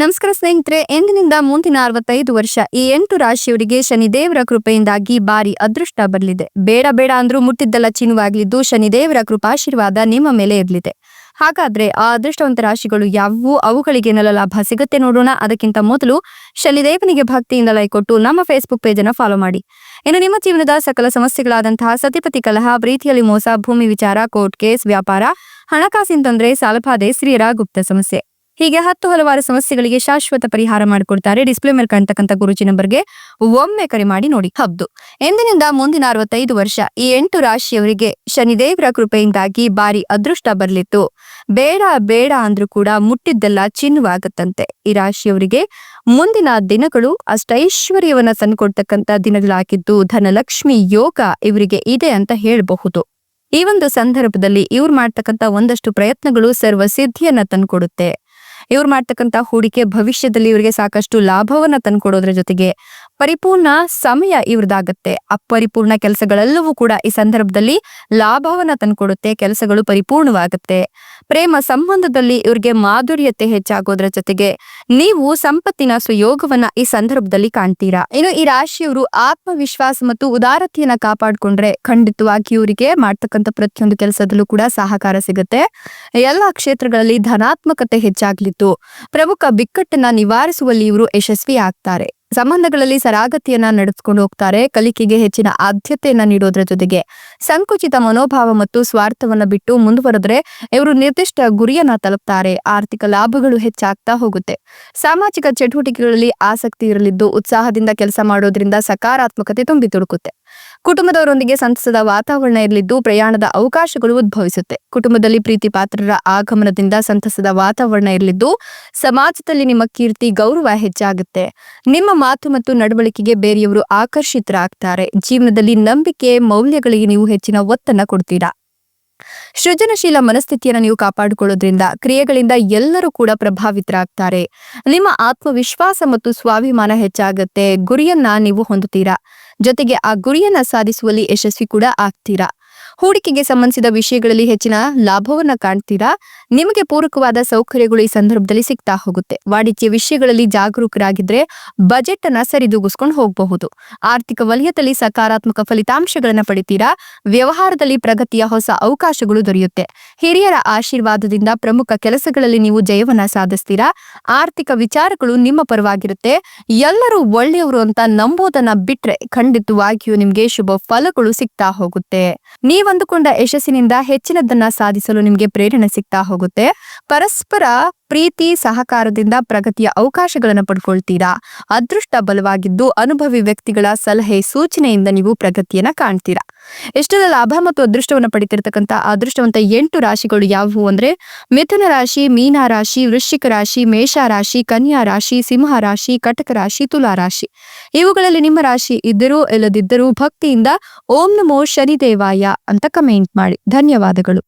ನಮಸ್ಕಾರ ಸ್ನೇಹಿತರೆ, ಎಂದಿನಿಂದ ಮುಂದಿನ ಅರವತ್ತೈದು ವರ್ಷ ಈ ಎಂಟು ರಾಶಿಯವರಿಗೆ ಶನಿದೇವರ ಕೃಪೆಯಿಂದಾಗಿ ಬಾರಿ ಅದೃಷ್ಟ ಬರಲಿದೆ. ಬೇಡ ಬೇಡ ಅಂದ್ರೂ ಮುಟ್ಟಿದ್ದೆಲ್ಲ ಚಿನ್ನವಾಗಲಿದ್ದು ಶನಿದೇವರ ಕೃಪಾಶೀರ್ವಾದ ನಿಮ್ಮ ಮೇಲೆ ಇರಲಿದೆ. ಹಾಗಾದ್ರೆ ಆ ಅದೃಷ್ಟವಂತ ರಾಶಿಗಳು ಯಾವುವು? ಅವುಗಳಿಗೆ ನೆಲ ಲಾಭ ಸಿಗುತ್ತೆ ನೋಡೋಣ. ಅದಕ್ಕಿಂತ ಮೊದಲು ಶನಿದೇವನಿಗೆ ಭಕ್ತಿಯಿಂದ ಲೈಕ್ ಕೊಟ್ಟು ನಮ್ಮ ಫೇಸ್ಬುಕ್ ಪೇಜ್ ಅನ್ನು ಫಾಲೋ ಮಾಡಿ. ಇನ್ನು ನಿಮ್ಮ ಜೀವನದ ಸಕಲ ಸಮಸ್ಯೆಗಳಾದಂತಹ ಸತಿಪತಿ ಕಲಹ, ಪ್ರೀತಿಯಲ್ಲಿ ಮೋಸ, ಭೂಮಿ ವಿಚಾರ ಕೋರ್ಟ್ ಕೇಸ್ ವ್ಯಾಪಾರ, ಹಣಕಾಸಿನ ತೊಂದರೆ ಸಾಲಬಾಧೆ ಸ್ತ್ರೀಯರ ಗುಪ್ತ ಸಮಸ್ಯೆ. ಹೀಗೆ ಹತ್ತು ಹಲವಾರು ಸಮಸ್ಯೆಗಳಿಗೆ ಶಾಶ್ವತ ಪರಿಹಾರ ಮಾಡಿಕೊಡ್ತಾರೆ. ಡಿಸ್ಪ್ಲೇ ಮೇಲೆ ಕಾಣ್ತಕ್ಕಂಥ ಗುರುಜಿ ನಂಬರ್ಗೆ ಒಮ್ಮೆ ಕರೆ ಮಾಡಿ ನೋಡಿ. ಹಬ್ದು. ಎಂದಿನಿಂದ ಮುಂದಿನ ಅರವತ್ತೈದು ವರ್ಷ ಈ ಎಂಟು ರಾಶಿಯವರಿಗೆ ಶನಿದೇವರ ಕೃಪೆಯಿಂದಾಗಿ ಬಾರಿ ಅದೃಷ್ಟ ಬರಲಿತ್ತು. ಬೇಡ ಬೇಡ ಅಂದ್ರೂ ಕೂಡ ಮುಟ್ಟಿದ್ದೆಲ್ಲ ಚಿನ್ನವಾಗತ್ತಂತೆ. ಈ ರಾಶಿಯವರಿಗೆ ಮುಂದಿನ ದಿನಗಳು ಅಷ್ಟೈಶ್ವರ್ಯವನ್ನ ತಂದುಕೊಡ್ತಕ್ಕಂಥ ದಿನಗಳಾಗಿದ್ದು ಧನಲಕ್ಷ್ಮಿ ಯೋಗ ಇವರಿಗೆ ಇದೆ ಅಂತ ಹೇಳಬಹುದು. ಈ ಒಂದು ಸಂದರ್ಭದಲ್ಲಿ ಇವ್ರು ಮಾಡ್ತಕ್ಕಂಥ ಒಂದಷ್ಟು ಪ್ರಯತ್ನಗಳು ಸರ್ವ ಸಿದ್ಧಿಯನ್ನ ತಂದ್ಕೊಡುತ್ತೆ. ಇವ್ರು ಮಾಡ್ತಕ್ಕಂತ ಹೂಡಿಕೆ ಭವಿಷ್ಯದಲ್ಲಿ ಇವರಿಗೆ ಸಾಕಷ್ಟು ಲಾಭವನ್ನ ತಂದ್ಕೊಡೋದ್ರ ಜೊತೆಗೆ ಪರಿಪೂರ್ಣ ಸಮಯ ಇವ್ರದಾಗತ್ತೆ. ಅಪರಿಪೂರ್ಣ ಕೆಲಸಗಳೆಲ್ಲವೂ ಕೂಡ ಈ ಸಂದರ್ಭದಲ್ಲಿ ಲಾಭವನ್ನ ತಂದ್ಕೊಡುತ್ತೆ, ಕೆಲಸಗಳು ಪರಿಪೂರ್ಣವಾಗುತ್ತೆ. ಪ್ರೇಮ ಸಂಬಂಧದಲ್ಲಿ ಇವ್ರಿಗೆ ಮಾಧುರ್ಯತೆ ಹೆಚ್ಚಾಗೋದ್ರ ಜೊತೆಗೆ ನೀವು ಸಂಪತ್ತಿನ ಸುಯೋಗವನ್ನ ಈ ಸಂದರ್ಭದಲ್ಲಿ ಕಾಣ್ತೀರಾ? ಇನ್ನು ಈ ರಾಶಿಯವರು ಆತ್ಮವಿಶ್ವಾಸ ಮತ್ತು ಉದಾರತೆಯನ್ನ ಕಾಪಾಡ್ಕೊಂಡ್ರೆ ಖಂಡಿತವಾಗಿ ಇವರಿಗೆ ಮಾಡ್ತಕ್ಕಂಥ ಪ್ರತಿಯೊಂದು ಕೆಲಸದಲ್ಲೂ ಕೂಡ ಸಹಕಾರ ಸಿಗುತ್ತೆ. ಎಲ್ಲಾ ಕ್ಷೇತ್ರಗಳಲ್ಲಿ ಧನಾತ್ಮಕತೆ ಹೆಚ್ಚಾಗ್ಲಿತ್ತು ಪ್ರಮುಖ ಬಿಕ್ಕಟ್ಟನ್ನ ನಿವಾರಿಸುವಲ್ಲಿ ಇವರು ಯಶಸ್ವಿ ಆಗ್ತಾರೆ. ಸಂಬಂಧಗಳಲ್ಲಿ ಸರಾಗತಿಯನ್ನ ನಡೆಸ್ಕೊಂಡು ಹೋಗ್ತಾರೆ. ಕಲಿಕೆಗೆ ಹೆಚ್ಚಿನ ಆದ್ಯತೆಯನ್ನ ನೀಡೋದ್ರ ಜೊತೆಗೆ ಸಂಕುಚಿತ ಮನೋಭಾವ ಮತ್ತು ಸ್ವಾರ್ಥವನ್ನ ಬಿಟ್ಟು ಮುಂದುವರೆದ್ರೆ ಇವರು ನಿರ್ದಿಷ್ಟ ಗುರಿಯನ್ನ ತಲುಪ್ತಾರೆ. ಆರ್ಥಿಕ ಲಾಭಗಳು ಹೆಚ್ಚಾಗ್ತಾ ಹೋಗುತ್ತೆ. ಸಾಮಾಜಿಕ ಚಟುವಟಿಕೆಗಳಲ್ಲಿ ಆಸಕ್ತಿ ಇರಲಿದ್ದು ಉತ್ಸಾಹದಿಂದ ಕೆಲಸ ಮಾಡೋದ್ರಿಂದ ಸಕಾರಾತ್ಮಕತೆ ತುಂಬಿ ತುಳುಕುತ್ತೆ. ಕುಟುಂಬದವರೊಂದಿಗೆ ಸಂತಸದ ವಾತಾವರಣ ಇರಲಿದ್ದು ಪ್ರಯಾಣದ ಅವಕಾಶಗಳು ಉದ್ಭವಿಸುತ್ತೆ. ಕುಟುಂಬದಲ್ಲಿ ಪ್ರೀತಿ ಪಾತ್ರರ ಆಗಮನದಿಂದ ಸಂತಸದ ವಾತಾವರಣ ಇರಲಿದ್ದು ಸಮಾಜದಲ್ಲಿ ನಿಮ್ಮ ಕೀರ್ತಿ, ಗೌರವ ಹೆಚ್ಚಾಗುತ್ತೆ. ನಿಮ್ಮ ಮಾತು ಮತ್ತು ನಡವಳಿಕೆಗೆ ಬೇರೆಯವರು ಆಕರ್ಷಿತರಾಗ್ತಾರೆ. ಜೀವನದಲ್ಲಿ ನಂಬಿಕೆ, ಮೌಲ್ಯಗಳಿಗೆ ನೀವು ಹೆಚ್ಚಿನ ಒತ್ತನ್ನ ಕೊಡ್ತೀರಾ? ಸೃಜನಶೀಲ ಮನಸ್ಥಿತಿಯನ್ನು ನೀವು ಕಾಪಾಡಿಕೊಳ್ಳೋದ್ರಿಂದ ಕ್ರಿಯೆಗಳಿಂದ ಎಲ್ಲರೂ ಕೂಡ ಪ್ರಭಾವಿತರಾಗ್ತಾರೆ. ನಿಮ್ಮ ಆತ್ಮವಿಶ್ವಾಸ ಮತ್ತು ಸ್ವಾಭಿಮಾನ ಹೆಚ್ಚಾಗುತ್ತೆ. ಗುರಿಯನ್ನ ನೀವು ಹೊಂದುತ್ತೀರಾ? ಜೊತೆಗೆ ಆ ಗುರಿಯನ್ನ ಸಾಧಿಸುವಲ್ಲಿ ಯಶಸ್ವಿ ಕೂಡ ಆಗ್ತೀರಾ? ಹೂಡಿಕೆಗೆ ಸಂಬಂಧಿಸಿದ ವಿಷಯಗಳಲ್ಲಿ ಹೆಚ್ಚಿನ ಲಾಭವನ್ನ ಕಾಣ್ತೀರಾ? ನಿಮಗೆ ಪೂರಕವಾದ ಸೌಕರ್ಯಗಳು ಈ ಸಂದರ್ಭದಲ್ಲಿ ಸಿಗ್ತಾ ಹೋಗುತ್ತೆ. ವಾಣಿಜ್ಯ ವಿಷಯಗಳಲ್ಲಿ ಜಾಗರೂಕರಾಗಿದ್ರೆ ಬಜೆಟ್ ಅನ್ನ ಸರಿದೂಗಿಸ್ಕೊಂಡು ಹೋಗಬಹುದು. ಆರ್ಥಿಕ ವಲಯದಲ್ಲಿ ಸಕಾರಾತ್ಮಕ ಫಲಿತಾಂಶಗಳನ್ನ ಪಡಿತೀರಾ? ವ್ಯವಹಾರದಲ್ಲಿ ಪ್ರಗತಿಯ ಹೊಸ ಅವಕಾಶಗಳು ದೊರೆಯುತ್ತೆ. ಹಿರಿಯರ ಆಶೀರ್ವಾದದಿಂದ ಪ್ರಮುಖ ಕೆಲಸಗಳಲ್ಲಿ ನೀವು ಜಯವನ್ನ ಸಾಧಿಸ್ತೀರಾ? ಆರ್ಥಿಕ ವಿಚಾರಗಳು ನಿಮ್ಮ ಪರವಾಗಿರುತ್ತೆ. ಎಲ್ಲರೂ ಒಳ್ಳೆಯವರು ಅಂತ ನಂಬೋದನ್ನ ಬಿಟ್ರೆ ಖಂಡಿತವಾಗಿಯೂ ನಿಮ್ಗೆ ಶುಭ ಫಲಗಳು ಸಿಗ್ತಾ ಹೋಗುತ್ತೆ. ನೀವಂದುಕೊಂಡ ಯಶಸ್ಸಿನಿಂದ ಹೆಚ್ಚಿನದನ್ನ ಸಾಧಿಸಲು ನಿಮಗೆ ಪ್ರೇರಣೆ ಸಿಗ್ತಾ ಹೋಗುತ್ತೆ. ಪರಸ್ಪರ ಪ್ರೀತಿ, ಸಹಕಾರದಿಂದ ಪ್ರಗತಿಯ ಅವಕಾಶಗಳನ್ನು ಪಡ್ಕೊಳ್ತೀರಾ? ಅದೃಷ್ಟ ಬಲವಾಗಿದ್ದು ಅನುಭವಿ ವ್ಯಕ್ತಿಗಳ ಸಲಹೆ, ಸೂಚನೆಯಿಂದ ನೀವು ಪ್ರಗತಿಯನ್ನು ಕಾಣ್ತೀರಾ? ಎಷ್ಟೆಲ್ಲ ಲಾಭ ಮತ್ತು ಅದೃಷ್ಟವನ್ನು ಪಡಿತಿರ್ತಕ್ಕಂಥ ಅದೃಷ್ಟವಂತ ಎಂಟು ರಾಶಿಗಳು ಯಾವುವು ಅಂದ್ರೆ ಮಿಥುನ ರಾಶಿ, ಮೀನ ರಾಶಿ, ವೃಶ್ಚಿಕ ರಾಶಿ, ಮೇಷ ರಾಶಿ, ಕನ್ಯಾ ರಾಶಿ, ಸಿಂಹ ರಾಶಿ, ಕಟಕ ರಾಶಿ, ತುಲಾ ರಾಶಿ. ಇವುಗಳಲ್ಲಿ ನಿಮ್ಮ ರಾಶಿ ಇದ್ದರೂ ಇಲ್ಲದಿದ್ದರೂ ಭಕ್ತಿಯಿಂದ ಓಂ ನಮೋ ಶನಿದೇವಾಯ ಅಂತ ಕಮೆಂಟ್ ಮಾಡಿ. ಧನ್ಯವಾದಗಳು.